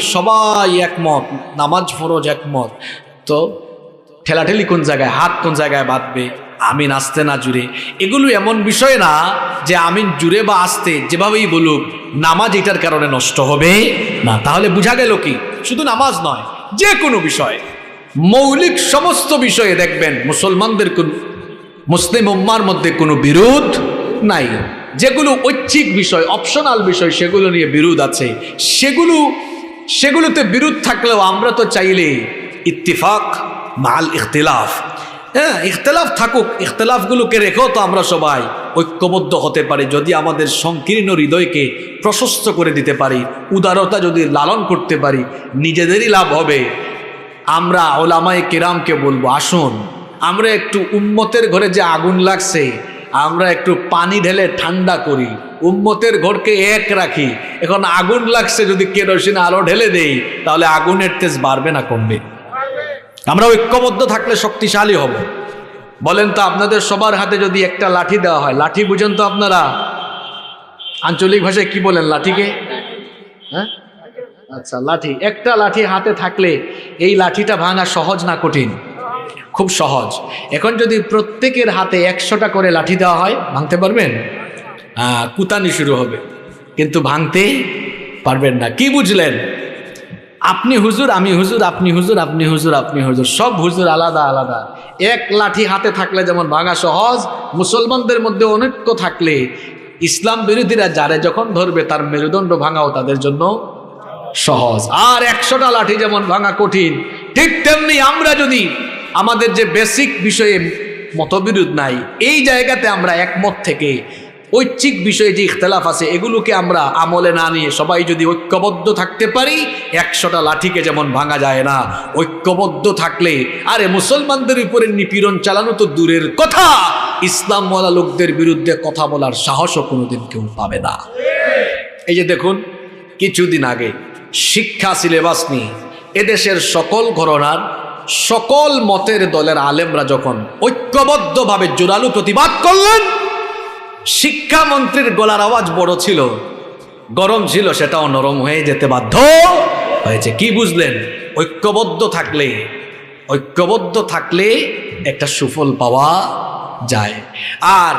সবাই একমত, নামাজ ফরজ একমত। তো ঠেলাঠেলি কোন জায়গায়, হাত কোন জায়গায় বাঁধবে, আমিন আসতে না জুড়ে। এগুলো এমন বিষয় না যে আমিন জুড়ে বা আসতে যেভাবেই বলুক, নামাজ এটার কারণে নষ্ট হবে না। তাহলে বোঝা গেল কি? শুধু নামাজ নয়, যে কোনো বিষয়। মৌলিক সমস্ত বিষয়ে দেখবেন, মুসলমানদের কোন, মুসলিম উম্মার মধ্যে কোনো বিরোধ নাই। যেগুলো ঐচ্ছিক বিষয় অপশনাল বিষয়, সেগুলো নিয়ে বিরোধ আছে। সেগুলো সেগুলোতে বিরোধ থাকলেও আমরা তো চাইলে ইত্তিফাক মাল ইখতিলাফ। হ্যাঁ ইখতলাফ থাকুক, ইখতলাফগুলোকে রেখেও তো আমরা সবাই ঐক্যবদ্ধ হতে পারি, যদি আমাদের সংকীর্ণ হৃদয়কে প্রশস্ত করে দিতে পারি, উদারতা যদি লালন করতে পারি, নিজেদেরই লাভ হবে। আমরা ওলামায় কেরামকে বলব, আসুন, আমরা একটু উম্মতের ঘরে যে আগুন লাগছে, আমরা একটু পানি ঢেলে ঠান্ডা করি। উম্মতের ঘরকে এক রাখি। এখন আগুন লাগছে যদি কেরোসিন আলো ঢেলে দেই, তাহলে আগুনের তেজ বাড়বে না কমবে। আমরা ঐক্যবদ্ধ থাকলে শক্তিশালী হব। বলেন তো, আপনাদের সবার হাতে যদি একটা লাঠি দেওয়া হয়, লাঠি বুঝেন তো আপনারা। আঞ্চলিক ভাষায় কি বলেন লাঠিকে? হ্যাঁ? আচ্ছা লাঠি। একটা লাঠি হাতে থাকলে এই লাঠিটা ভাঙা সহজ না কঠিন? খুব সহজ। এখন যদি প্রত্যেকের হাতে একশোটা করে লাঠি দেওয়া হয়, ভাঙতে পারবেন? কুতানি শুরু হবে। কিন্তু ভাঙতে পারবেন না। কি বুঝলেন? আপনি হুজুর, আমি হুজুর, আপনি হুজুর আপনি হুজুর আপনি হুজুর, সব হুজুর আলাদা আলাদা। এক লাঠি হাতে থাকলে যেমন ভাঙা সহজ, মুসলমানদের মধ্যে অনৈক্য থাকলে ইসলাম বিরোধীরা যারে যখন ধরবে, তার মেরুদণ্ড ভাঙাও তাদের জন্য সহজ। আর একশোটা লাঠি যেমন ভাঙা কঠিন, ঠিক তেমনি আমরা যদি আমাদের যে বেসিক বিষয়ে মতবিরোধ নাই, এই জায়গাতে আমরা একমত থেকে ঐচ্ছিক বিষয়ে যে ইখতলাফ আছে, এগুলোকে আমরা আমলে না নিয়ে সবাই যদি ঐক্যবদ্ধ থাকতে পারি, একশোটা লাঠিকে যেমন ভাঙা যায় না। ঐক্যবদ্ধ থাকলে, আরে মুসলমানদের উপরে নিপীড়ন চালানো তো দূরের কথা। ইসলামওয়ালা লোকদের বিরুদ্ধে কথা বলার সাহসও কোনোদিন কেউ পাবে না। এই যে দেখুন, কিছুদিন আগে শিক্ষা সিলেবাস নিয়ে এদেশের সকল ঘরনার, সকল মতের দলের আলেমরা যখন ঐক্যবদ্ধভাবে জোরালো প্রতিবাদ করলেন শিক্ষামন্ত্রীর গলার আওয়াজ বড় ছিল। গরম ছিল, সেটাও নরম হয়ে যেতে বাধ্য হয়েছে। কি বুঝলেন? ঐক্যবদ্ধ থাকলে ঐক্যবদ্ধ থাকলে একটা সুফল পাওয়া যায়। আর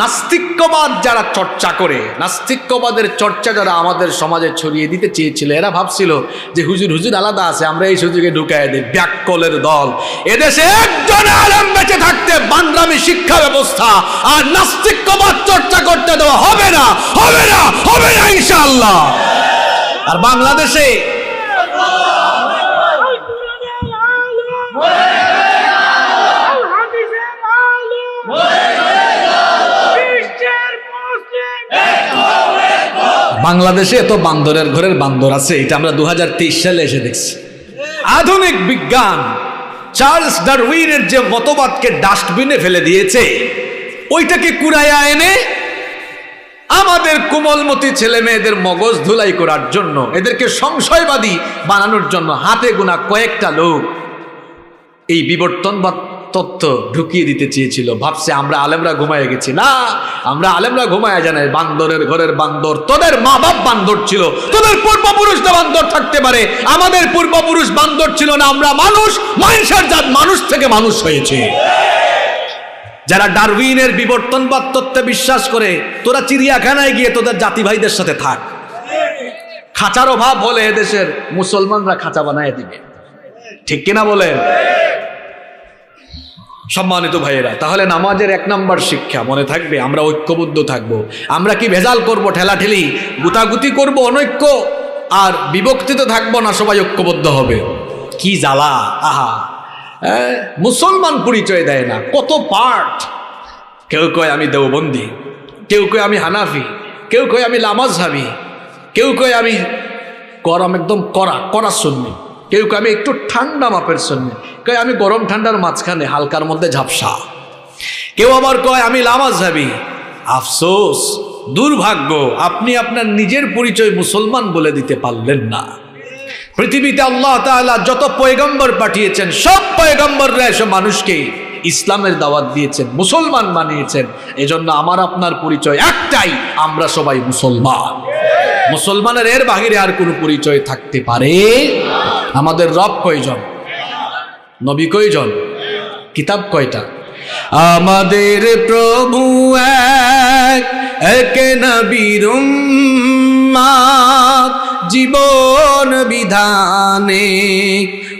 নাস্তিক্যবাদ যারা চর্চা করে, নাস্তিক্যবাদের চর্চা যারা আমাদের সমাজে ছড়িয়ে দিতে চেয়েছিল, এরা ভাবছিল যে হুজুর হুজুর আলাদা আছে, আমরা এই সুযোগে ঢুকাই দিই। ব্যাককলের দল। এদেশে একজন আলেম বেঁচে থাকতে বান্দ্রামি শিক্ষা ব্যবস্থা আর নাস্তিক্যবাদ চর্চা করতে দেওয়া হবে না হবে না হবে না ইনশাআল্লাহ। আর বাংলাদেশে বাংলাদেশে এত বান্দরের ঘরের বান্দর আছে, এটা আমরা দু হাজার তেইশ সালে এসে দেখছি। আধুনিক বিজ্ঞান চার্লস ডারউইনের যে মতবাদকে ডাস্টবিনে ফেলে দিয়েছে, ওইটাকে কুড়াইয়া এনে আমাদের কোমলমতি ছেলে মেয়েদের মগজ ধুলাই করার জন্য, এদেরকে সংশয়বাদী বানানোর জন্য হাতে গোনা কয়েকটা লোক, এই বিবর্তনবাদ তত্ত্ব ঢুকিয়ে দিতে চেয়েছিল। ভাবছে, আমরা আলেমরা ঘুমায় গেছি। না, আমরা আলেমরা ঘুমায় জানাই বান্দরের ঘরের বান্দর, তোদের মা বাপ বান্দর ছিল। তোদের পূর্বপুরুষরা বান্দর থাকতে পারে। আমাদের পূর্বপুরুষ বান্দর ছিল না। আমরা মানুষ, মানুষের জাত মানুষ থেকে মানুষ হয়েছে। যারা ডারউইনের বিবর্তনবাদ তত্ত্বে বিশ্বাস করে, তোরা চিড়িয়াখানায় গিয়ে তোদের জাতি ভাইদের সাথে থাক। খাঁচার অভাব হলে এদেশের মুসলমানরা খাঁচা বানায় দিবে। ঠিক কিনা বলেন? সম্মানিত ভাইয়েরা, তাহলে নামাজের এক নম্বর শিক্ষা, মনে থাকবে, আমরা ঐক্যবদ্ধ থাকব। আমরা কি ভেজাল করব, ঠেলাঠেলি, গুতাগুতি করব, অনৈক্য? আর বিভক্তিতে থাকব না, সবাই ঐক্যবদ্ধ হবে। কি জ্বালা, আহা। মুসলমান পরিচয় দেয় না, কত পার্ট। কেউ কয় আমি দেওবন্দি, কেউ কয় আমি হানাফি, কেউ কয় আমি লামাজ হাবি কেউ কয় আমি, গরম একদম করা কড়া শুননি কেউ আমি একটু ঠান্ডা মাপের শুননি কয়, আমি গরম ঠান্ডার মাঝখানে হালকার মধ্যে ঝাপসা। কেউ আবার কয়, আমি লামাজ হাবি আফসোস, দুর্ভাগ্য, আপনি আপনার নিজের পরিচয় মুসলমান বলে দিতে পারলেন না। পৃথিবীতে আল্লাহ তাআলা যত পয়গম্বর পাঠিয়েছেন, সব পয়গম্বররা এসব মানুষকে ইসলামের দাওয়াত দিয়েছেন, মুসলমান বানিয়েছেন। এজন্য আমার আপনার পরিচয় একটাই, আমরা সবাই মুসলমান। মুসলমানের এর বাহিরে আর কোনো পরিচয় থাকতে পারে? আমাদের রব কয়জন? নবী কয়জন? কিতাব কয়টা? আমাদের প্রভু এক নবীর জীবন বিধানে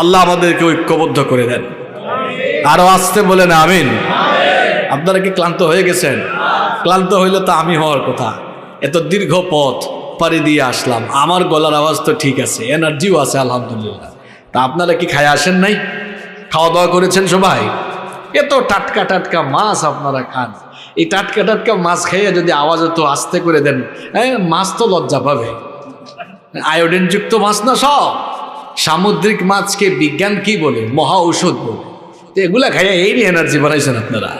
আল্লাহ আমাদেরকে ঐক্যবদ্ধ করে দেন। আরও আসতে বলেন, আমিন। আপনারা কি ক্লান্ত হয়ে গেছেন? ক্লান্ত হইলে তো আমি হওয়ার কথা। এত দীর্ঘ পথ পাড়ি দিয়ে আসলাম। আমার গলার আওয়াজ তো ঠিক আছে, এনার্জিও আছে, আলহামদুলিল্লাহ। তা আপনারা কি খায় আসেন নাই? খাওয়া দাওয়া করেছেন সবাই? এত টাটকা টাটকা মাছ আপনারা খান। এই টাটকা টাটকা মাছ খাইয়ে যদি আওয়াজ তো আস্তে করে দেন হ্যাঁ মাছ তো লজ্জা পাবে। আয়োডিনযুক্ত মাছ না সব? সামুদ্রিক মাছকে বিজ্ঞান কি বলে? মহা ঔষধ বলে। তো এগুলা খাইয়া এই এনার্জি বানাইছেন আপনারা।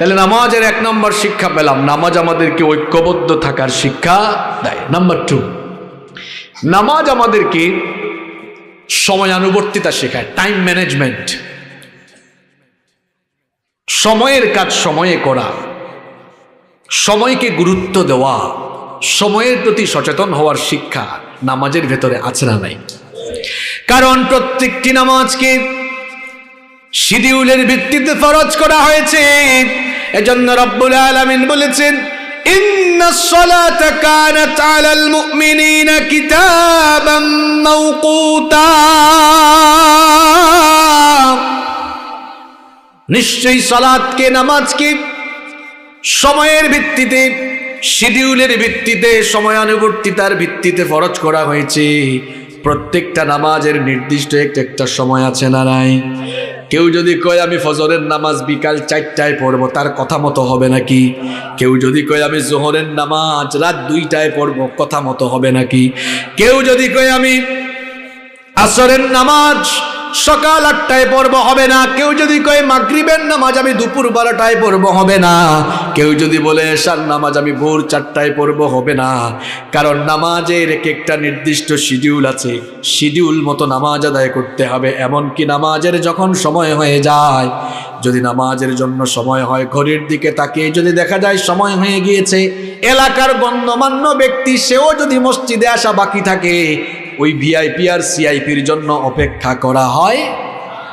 তাহলে নামাজের এক নম্বর শিক্ষা পেলাম। নামাজ আমাদেরকে ঐক্যবদ্ধ থাকার শিক্ষা দেয়। নাম্বার টু নামাজ আমাদেরকে সময়ানুবর্তিতা শেখায় টাইম ম্যানেজমেন্ট সময়ের কাজ সময়ে করা, সময়কে গুরুত্ব দেওয়া, সময়ের প্রতি সচেতন হওয়ার শিক্ষা। নামাজের ভেতরে আছে না নাই? কারণ প্রত্যেকটি নামাজকে শিডিউলের ভিত্তিতে ফরজ করা হয়েছে। এজন্য রব্বুল আলামিন বলেছেন নিশ্চয়ই সালাদকে নামাজকে সময়ের ভিত্তিতে শিডিউলের ভিত্তিতে সময়ানুবর্তিতার ভিত্তিতে ফরজ করা হয়েছে। প্রত্যেকটা নামাজের নির্দিষ্ট একটা একটা সময় আছে না নাই? কেউ যদি কয়, আমি ফজরের নামাজ বিকাল চারটায় পড়ব তার কথা মতো হবে নাকি? কেউ যদি কয়, আমি জোহরের নামাজ রাত দুইটায় পড়ব কথা মতো হবে নাকি? কেউ যদি কয়, আমি আসরের নামাজ সকাল আটটায় পড়ব হবে না। কেউ যদি কয় মাগরিবের নামাজ আমি দুপুর বারোটায় পড়ব হবে না। কেউ যদি বলে এশার নামাজ আমি ভোর চারটায় পড়ব হবে না। কারণ নামাজের এক একটা নির্দিষ্ট শিডিউল আছে। শিডিউল মতো নামাজ আদায় করতে হবে। এমনকি নামাজের যখন সময় হয়ে যায়, যদি নামাজের জন্য সময় হয়, ঘড়ির দিকে তাকিয়ে যদি দেখা যায় সময় হয়ে গিয়েছে, এলাকার গণ্যমান্য ব্যক্তি সেও যদি মসজিদে আসা বাকি থাকে ওই ভিআইপি আর সিআইপির জন্য অপেক্ষা করা হয়।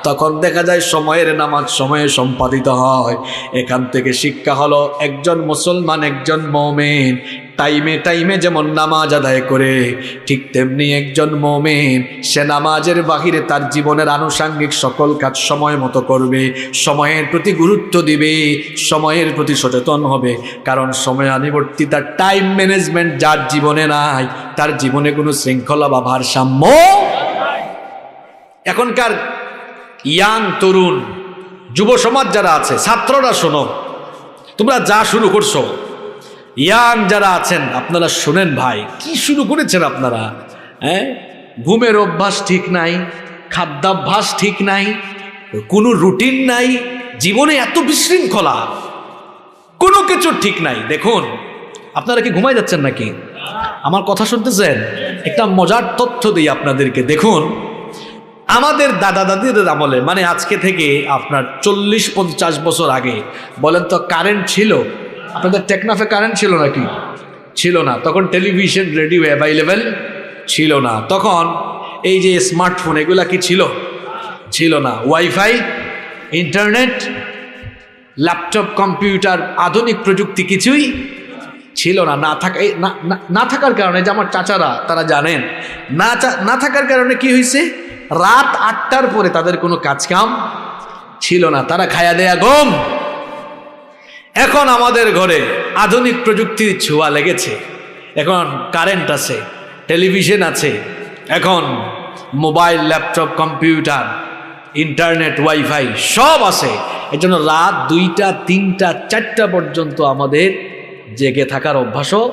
তখন দেখা যায় সময়ের নামাজ সময়ে সম্পাদিত হয়। এখান থেকে শিক্ষা হলো একজন মুসলমান, একজন মৌমেন। টাইমে টাইমে যেমন নামাজ আদায় করে, ঠিক তেমনি একজন মৌমেন, সে নামাজের বাহিরে তার জীবনের আনুষাঙ্গিক সকল কাজ সময় মতো করবে, সময়ের প্রতি গুরুত্ব দিবে, সময়ের প্রতি সচেতন হবে। কারণ সময় আনিবর্তিতা টাইম ম্যানেজমেন্ট যার জীবনে নাই, তার জীবনে কোনো শৃঙ্খলা বা ভারসাম্য এখনকার ইয়াং তরুণ, যুব সমাজ যারা আছে, ছাত্ররা শোনো, তোমরা যা শুরু করছ, ইয়াং যারা আছেন, আপনারা শোনেন ভাই, কি শুরু করেছেন আপনারা? হ্যাঁ? ঘুমের অভ্যাস ঠিক নাই, খাদ্যাভ্যাস ঠিক নাই, কোনো রুটিন নাই, জীবনে এত বিশৃঙ্খলা, কোনো কিছু ঠিক নাই। দেখুন, আপনারা কি ঘুমাই যাচ্ছেন নাকি? আমার কথা শুনতেছেন? একটা মজার তথ্য দিই আপনাদেরকে, দেখুন। আমাদের দাদা দাদির আমলে মানে আজকে থেকে আপনার চল্লিশ, পঞ্চাশ বছর আগে, বলেন তো কারেন্ট ছিল? আপনাদের টেকনাফে কারেন্ট ছিল নাকি? ছিল না। তখন টেলিভিশন রেডিও অ্যাভাইলেবেল ছিল না। তখন এই যে স্মার্টফোন এগুলা কি ছিল? ছিল না। ওয়াইফাই ইন্টারনেট ল্যাপটপ কম্পিউটার আধুনিক প্রযুক্তি কিছুই ছিল না। না থাকা না- থাকার কারণে যে আমার চাচারা, তারা জানেন, না না থাকার কারণে কি হয়েছে রাত আটটার পরে তাদের কোনো কাজ কাম ছিল না। তারা খায়া দেয়া গম এখন আমাদের ঘরে আধুনিক প্রযুক্তির ছোঁয়া লেগেছে। এখন কারেন্ট আছে টেলিভিশন আছে, এখন mobile laptop computer internet wifi সব আছে। এই জন্য রাত দুইটা, তিনটা, চারটা পর্যন্ত আমাদের জেগে থাকার অভ্যাসও